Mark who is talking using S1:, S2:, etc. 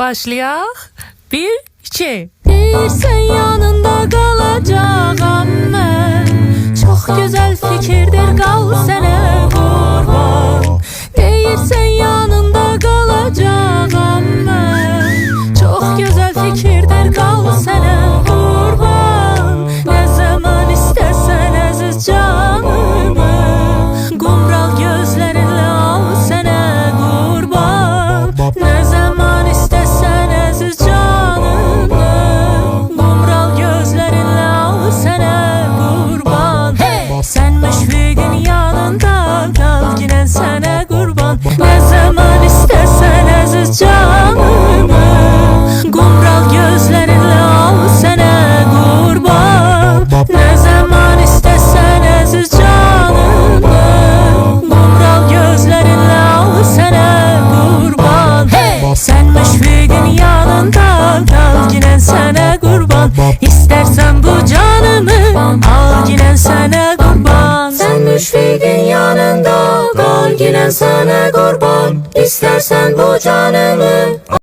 S1: Başlayak. Bir, iki.
S2: Deyirsən yanında qalacağam sənə qurban Sən müşfiqin yanında qal ginən sənə qurban Nə zaman istəsən əziz canımı Qumral gözlərinlə al sənə qurban Nə zaman istəsən əziz canımı Qumral gözlərinlə al sənə qurban Sən müşfiqin yanında qal ginən sənə qurban İstərsən müşfiqin yanında qal ginən sənə qurban İstərsən bu canımı